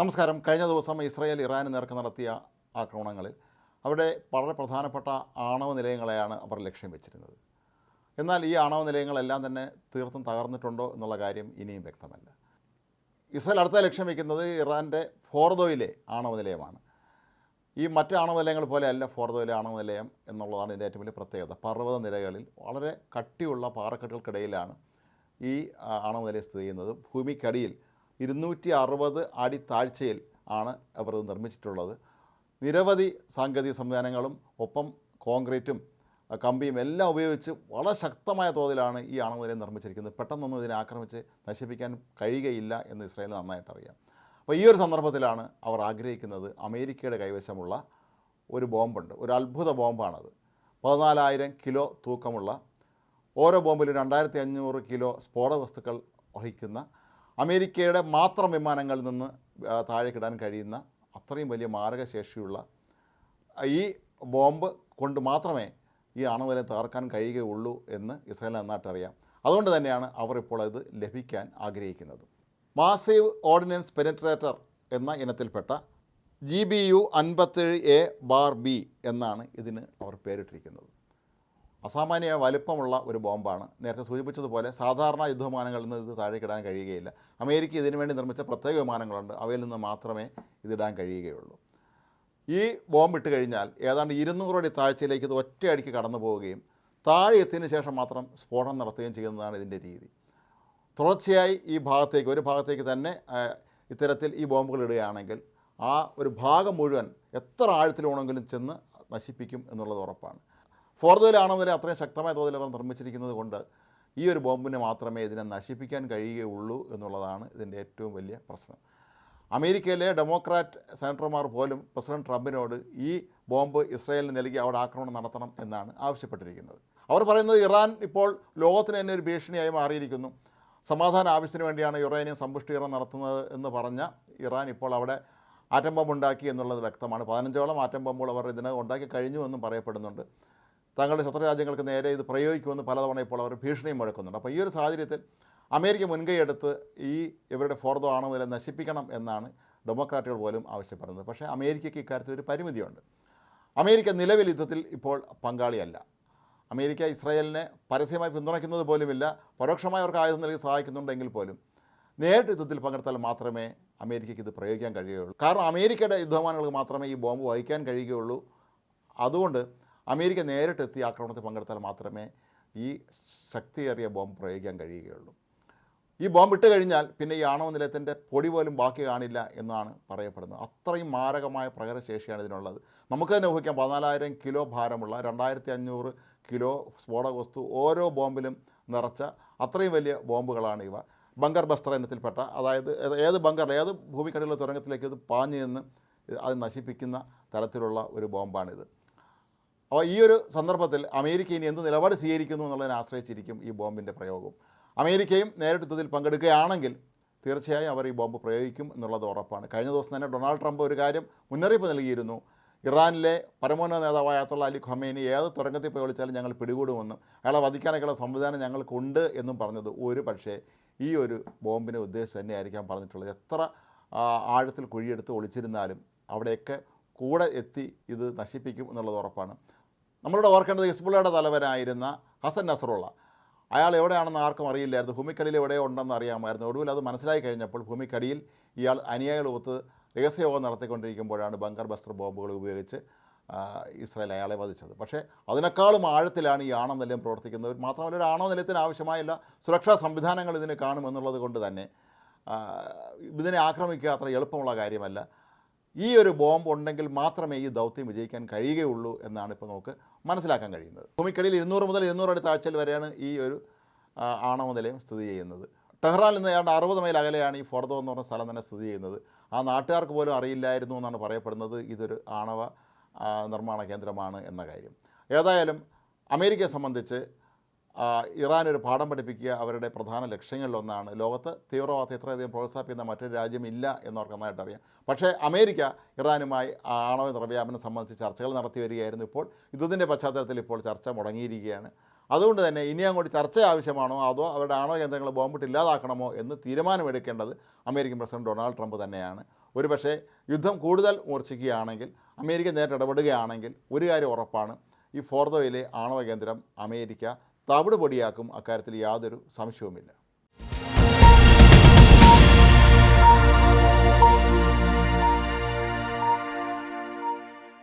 നമസ്കാരം. കഴിഞ്ഞ ദിവസം ഇസ്രായേൽ ഇറാന് നേർക്ക് നടത്തിയ ആക്രമണങ്ങളിൽ അവിടെ വളരെ പ്രധാനപ്പെട്ട ആണവ നിലയങ്ങളെയാണ് അവർ ലക്ഷ്യം വെച്ചിരുന്നത്. എന്നാൽ ഈ ആണവ നിലയങ്ങളെല്ലാം തന്നെ തീർത്തും തകർന്നിട്ടുണ്ടോ എന്നുള്ള കാര്യം ഇനിയും വ്യക്തമല്ല. ഇസ്രായേൽ അടുത്ത ലക്ഷ്യം വയ്ക്കുന്നത് ഇറാന്റെ ഫോർദോയിലെ ആണവ നിലയമാണ്. ഈ മറ്റ് ആണവ നിലയങ്ങൾ പോലെയല്ല ഫോർദോയിലെ ആണവ നിലയം എന്നുള്ളതാണ് ഇതിന്റെ ഏറ്റവും വലിയ പ്രത്യേകത. പർവത നിലകളിൽ വളരെ കട്ടിയുള്ള പാറക്കെട്ടുകൾക്കിടയിലാണ് ഈ ആണവ നിലയം സ്ഥിതി ചെയ്യുന്നത്. ഭൂമിക്കടിയിൽ ഇരുന്നൂറ്റി അറുപത് അടി താഴ്ചയിൽ ആണ് അവർ നിർമ്മിച്ചിട്ടുള്ളത്. നിരവധി സാങ്കേതിക സംവിധാനങ്ങളും ഒപ്പം കോൺക്രീറ്റും കമ്പിയും എല്ലാം ഉപയോഗിച്ച് വളരെ ശക്തമായ തോതിലാണ് ഈ ആണവ നിലയം നിർമ്മിച്ചിരിക്കുന്നത്. പെട്ടെന്നൊന്നും ഇതിനെ ആക്രമിച്ച് നശിപ്പിക്കാൻ കഴിയുകയില്ല എന്ന് ഇസ്രായേൽ നന്നായിട്ട് അറിയാം. അപ്പോൾ ഈ ഒരു സന്ദർഭത്തിലാണ് അവർ ആഗ്രഹിക്കുന്നത് അമേരിക്കയുടെ കൈവശമുള്ള ഒരു ബോംബുണ്ട്. ഒരു അത്ഭുത ബോംബാണത്. പതിനാലായിരം കിലോ തൂക്കമുള്ള ഓരോ ബോംബിലും രണ്ടായിരത്തി അഞ്ഞൂറ് കിലോ സ്ഫോടക വസ്തുക്കൾ വഹിക്കുന്ന അമേരിക്കയുടെ മാത്രം വിമാനങ്ങളിൽ നിന്ന് താഴെ കിടാൻ കഴിയുന്ന അത്രയും വലിയ മാരകശേഷിയുള്ള ഈ ബോംബ് കൊണ്ട് മാത്രമേ ഈ അണുവിനെ തകർക്കാൻ കഴിയുകയുള്ളൂ എന്ന് ഇസ്രായേൽ നന്നായിട്ട് അറിയാം. അതുകൊണ്ട് തന്നെയാണ് അവർ ഇപ്പോൾ ഇത് ലഭിക്കാൻ ആഗ്രഹിക്കുന്നത്. മാസീവ് ഓർഡിനൻസ് പെനിട്രേറ്റർ എന്ന ഇനത്തിൽപ്പെട്ട ജി ബി യു അൻപത്തേഴ് എ ബാർ ബി എന്നാണ് ഇതിന് അവർ പേരിട്ടിരിക്കുന്നത്. അസാമാന്യ വലുപ്പമുള്ള ഒരു ബോംബാണ്. നേരത്തെ സൂചിപ്പിച്ചതുപോലെ സാധാരണ യുദ്ധവിമാനങ്ങളിൽ നിന്ന് ഇത് താഴേക്കിടാൻ കഴിയുകയില്ല. അമേരിക്ക ഇതിനു വേണ്ടി നിർമ്മിച്ച പ്രത്യേക വിമാനങ്ങളുണ്ട്. അവയിൽ നിന്ന് മാത്രമേ ഇതിടാൻ കഴിയുകയുള്ളൂ. ഈ ബോംബ് ഇട്ട് കഴിഞ്ഞാൽ ഏതാണ്ട് ഇരുന്നൂറ് അടി താഴ്ചയിലേക്ക് ഇത് ഒറ്റയടിക്ക് കടന്നു പോവുകയും താഴെ എത്തിയതിനു ശേഷം മാത്രം സ്ഫോടനം നടത്തുകയും ചെയ്യുന്നതാണ് ഇതിന്റെ രീതി. തുടർച്ചയായി ഈ ഭാഗത്തേക്ക് ഒരു ഭാഗത്തേക്ക് തന്നെ ഇത്തരത്തിൽ ഈ ബോംബുകൾ ഇടുകയാണെങ്കിൽ ആ ഒരു ഭാഗം മുഴുവൻ എത്ര ആഴത്തിലാണെങ്കിലും ചെന്ന് നശിപ്പിക്കും എന്നുള്ളത് ഉറപ്പാണ്. ഫോർദോയിലാണെന്നതിൽ അത്രയും ശക്തമായ തോതിൽ അവർ നിർമ്മിച്ചിരിക്കുന്നത് കൊണ്ട് ഈ ഒരു ബോംബിനെ മാത്രമേ ഇതിനെ നശിപ്പിക്കാൻ കഴിയുകയുള്ളൂ എന്നുള്ളതാണ് ഇതിന്റെ ഏറ്റവും വലിയ പ്രശ്നം. അമേരിക്കയിലെ ഡെമോക്രാറ്റ് സെനറ്റർമാർ പോലും പ്രസിഡന്റ് ട്രംപിനോട് ഈ ബോംബ് ഇസ്രായേലിന് നൽകി അവിടെ ആക്രമണം നടത്തണം എന്നാണ് ആവശ്യപ്പെട്ടിരിക്കുന്നത്. അവർ പറയുന്നത് ഇറാൻ ഇപ്പോൾ ലോകത്തിന് തന്നെ ഒരു ഭീഷണിയായി മാറിയിരിക്കുന്നു. സമാധാന ആവശ്യത്തിന് വേണ്ടിയാണ് യുറേനിയം സമ്പുഷ്ടീകരണം നടത്തുന്നത് എന്ന് പറഞ്ഞ ഇറാൻ ഇപ്പോൾ അവിടെ ആറ്റം ബോംബ് ഉണ്ടാക്കി എന്നുള്ളത് വ്യക്തമാണ്. പതിനഞ്ചോളം ആറ്റം ബോംബുകൾ അവർ ഇതിനകം ഉണ്ടാക്കി കഴിഞ്ഞു എന്നും പറയപ്പെടുന്നുണ്ട്. തങ്ങളുടെ ശത്രു രാജ്യങ്ങൾക്ക് നേരെ ഇത് പ്രയോഗിക്കുമെന്ന് പലതവണ ഇപ്പോൾ അവർ ഭീഷണിയും മുഴക്കുന്നുണ്ട്. അപ്പോൾ ഈ ഒരു സാഹചര്യത്തിൽ അമേരിക്ക മുൻകൈയെടുത്ത് ഈ ഇവരുടെ ഫോർദോ ആണോ നില നശിപ്പിക്കണം എന്നാണ് ഡെമോക്രാറ്റുകൾ പോലും ആവശ്യപ്പെടുന്നത്. പക്ഷേ അമേരിക്കയ്ക്ക് ഇക്കാര്യത്തിൽ ഒരു പരിമിതിയുണ്ട്. അമേരിക്ക നിലവിൽ യുദ്ധത്തിൽ ഇപ്പോൾ പങ്കാളിയല്ല. അമേരിക്ക ഇസ്രായേലിനെ പരസ്യമായി പിന്തുണയ്ക്കുന്നത് പോലുമില്ല. പരോക്ഷമായി അവർക്ക് ആയുധം നൽകി സഹായിക്കുന്നുണ്ടെങ്കിൽ പോലും നേരിട്ട് യുദ്ധത്തിൽ പങ്കെടുത്താൽ മാത്രമേ അമേരിക്കയ്ക്ക് ഇത് പ്രയോഗിക്കാൻ കഴിയുകയുള്ളൂ. കാരണം അമേരിക്കയുടെ യുദ്ധവിമാനങ്ങൾക്ക് മാത്രമേ ഈ ബോംബ് വഹിക്കാൻ കഴിയുകയുള്ളൂ. അതുകൊണ്ട് അമേരിക്ക നേരിട്ടെത്തി ആക്രമണത്തിൽ പങ്കെടുത്താൽ മാത്രമേ ഈ ശക്തിയേറിയ ബോംബ് പ്രയോഗിക്കാൻ കഴിയുകയുള്ളൂ. ഈ ബോംബ് ഇട്ട് കഴിഞ്ഞാൽ പിന്നെ ഈ ആണവ നിലയത്തിന്റെ പൊടി പോലും ബാക്കി കാണില്ല എന്നാണ് പറയപ്പെടുന്നത്. അത്രയും മാരകമായ പ്രകടശേഷിയാണ് ഇതിനുള്ളത്. നമുക്ക് തന്നെ ഊഹിക്കാം പതിനാലായിരം കിലോ ഭാരമുള്ള രണ്ടായിരത്തി അഞ്ഞൂറ് കിലോ സ്ഫോടക വസ്തു ഓരോ ബോംബിലും നിറച്ച അത്രയും വലിയ ബോംബുകളാണ് ഇവ. ബങ്കർ ബസ്റ്റർ ഇനത്തിൽപ്പെട്ട അതായത് ഏത് ബങ്കർ ഏത് ഭൂമിക്കടിയിലുള്ള തുരങ്കത്തിലേക്ക് ഇത് പാഞ്ഞു നിന്ന് അത് നശിപ്പിക്കുന്ന തരത്തിലുള്ള ഒരു ബോംബാണിത്. അപ്പോൾ ഈ ഒരു സന്ദർഭത്തിൽ അമേരിക്ക ഇനി എന്ത് നിലപാട് സ്വീകരിക്കുന്നു എന്നുള്ളതിനെ ആശ്രയിച്ചിരിക്കും ഈ ബോംബിന്റെ പ്രയോഗം. അമേരിക്കയും നേരിട്ട് യുദ്ധത്തിൽ പങ്കെടുക്കുകയാണെങ്കിൽ തീർച്ചയായും അവർ ഈ ബോംബ് പ്രയോഗിക്കും എന്നുള്ളത് ഉറപ്പാണ്. കഴിഞ്ഞ ദിവസം തന്നെ ഡൊണാൾഡ് ട്രംപ് ഒരു കാര്യം മുന്നറിയിപ്പ് നൽകിയിരുന്നു. ഇറാനിലെ പരമോന്നത നേതാവായ അത്തുള്ള അലി ഖൊമേനി ഏത് തുരങ്കത്തിൽ പോയി വിളിച്ചാലും ഞങ്ങൾ പിടികൂടുമെന്നും. അയാളെ വധിക്കാനൊക്കെയുള്ള സംവിധാനം ഞങ്ങൾക്കുണ്ട് എന്നും പറഞ്ഞത് ഒരു പക്ഷേ ഈ ഒരു ബോംബിനെ ഉദ്ദേശിച്ച് തന്നെയായിരിക്കാം പറഞ്ഞിട്ടുള്ളത്. എത്ര ആഴത്തിൽ കുഴിയെടുത്ത് ഒളിച്ചിരുന്നാലും അവിടെയൊക്കെ കൂടെ എത്തി ഇത് നശിപ്പിക്കും എന്നുള്ളത് ഉറപ്പാണ്. നമ്മളിവിടെ ഓർക്കേണ്ടത് ഹിസ്ബുള്ളയുടെ തലവനായിരുന്ന ഹസൻ നസറുള്ള. അയാൾ എവിടെയാണെന്ന് ആർക്കും അറിയില്ലായിരുന്നു. ഭൂമിക്കടിയിൽ എവിടെയോ ഉണ്ടെന്ന് അറിയാമായിരുന്നു. ഒടുവിൽ അത് മനസ്സിലായി കഴിഞ്ഞപ്പോൾ ഭൂമിക്കടിയിൽ ഇയാൾ അനുയായികൾ ഒത്ത് രഹസ്യയോഗം നടത്തിക്കൊണ്ടിരിക്കുമ്പോഴാണ് ബങ്കർ ബസ്റ്റർ ബോംബുകൾ ഉപയോഗിച്ച് ഇസ്രായേൽ അയാളെ വധിച്ചത്. പക്ഷേ അതിനേക്കാളും ആഴത്തിലാണ് ഈ ആണവ നിലയം പ്രവർത്തിക്കുന്നത്. മാത്രമല്ല ഒരു ആണവ നിലയത്തിന് ആവശ്യമായുള്ള സുരക്ഷാ സംവിധാനങ്ങൾ ഇതിന് കാണുമെന്നുള്ളത് കൊണ്ട് തന്നെ ഇതിനെ ആക്രമിക്കുക അത്ര എളുപ്പമുള്ള കാര്യമല്ല. ഈ ഒരു ബോംബ് ഉണ്ടെങ്കിൽ മാത്രമേ ഈ ദൗത്യം വിജയിക്കാൻ കഴിയുകയുള്ളൂ എന്നാണ് ഇപ്പോൾ നമുക്ക് മനസ്സിലാക്കാൻ കഴിയുന്നത്. ഭൂമിക്കടിയിൽ ഇരുന്നൂറ് മുതൽ ഇരുന്നൂറ് അടി താഴ്ചയിൽ വരെയാണ് ഈ ഒരു ആണവ നിലയം സ്ഥിതി ചെയ്യുന്നത്. ടെഹ്റാനിൽ നിന്ന് ഏതാണ്ട് അറുപത് മൈൽ അകലെയാണ് ഈ ഫോർദോ എന്ന് പറഞ്ഞ സ്ഥലം തന്നെ സ്ഥിതി ചെയ്യുന്നത്. ആ നാട്ടുകാർക്ക് പോലും അറിയില്ലായിരുന്നു എന്നാണ് പറയപ്പെടുന്നത്. ഇതൊരു ആണവ നിർമ്മാണ കേന്ദ്രമാണ് എന്ന കാര്യം. ഏതായാലും അമേരിക്കയെ സംബന്ധിച്ച് ഇറാൻ ഒരു പാഠം പഠിപ്പിക്കുക അവരുടെ പ്രധാന ലക്ഷ്യങ്ങളിലൊന്നാണ്. ലോകത്ത് തീവ്രവാദത്തെ ഇത്രയധികം പ്രോത്സാഹിപ്പിക്കുന്ന മറ്റൊരു രാജ്യമില്ല എന്നവർക്ക് നന്നായിട്ട് അറിയാം. പക്ഷേ അമേരിക്ക ഇറാനുമായി ആണവ നിർവ്യാപനം സംബന്ധിച്ച് ചർച്ചകൾ നടത്തി വരികയായിരുന്നു ഇപ്പോൾ. യുദ്ധത്തിന്റെ പശ്ചാത്തലത്തിൽ ഇപ്പോൾ ചർച്ച മുടങ്ങിയിരിക്കുകയാണ്. അതുകൊണ്ട് തന്നെ ഇനി അങ്ങോട്ട് ചർച്ച ആവശ്യമാണോ? അതോ അവരുടെ ആണവ കേന്ദ്രങ്ങൾ ബോംബിട്ട് ഇല്ലാതാക്കണമോ എന്ന് തീരുമാനമെടുക്കേണ്ടത് അമേരിക്കൻ പ്രസിഡന്റ് ഡൊണാൾഡ് ട്രംപ് തന്നെയാണ്. ഒരുപക്ഷേ യുദ്ധം കൂടുതൽ മൂർച്ഛിക്കുകയാണെങ്കിൽ അമേരിക്ക നേരിട്ട് ഇടപെടുകയാണെങ്കിൽ ഒരു കാര്യം ഉറപ്പാണ്. ഈ ഫോർദോയിലെ ആണവ കേന്ദ്രം അമേരിക്ക തവിട് പൊടിയാക്കും അക്കാര്യത്തിൽ യാതൊരു സംശയവുമില്ല.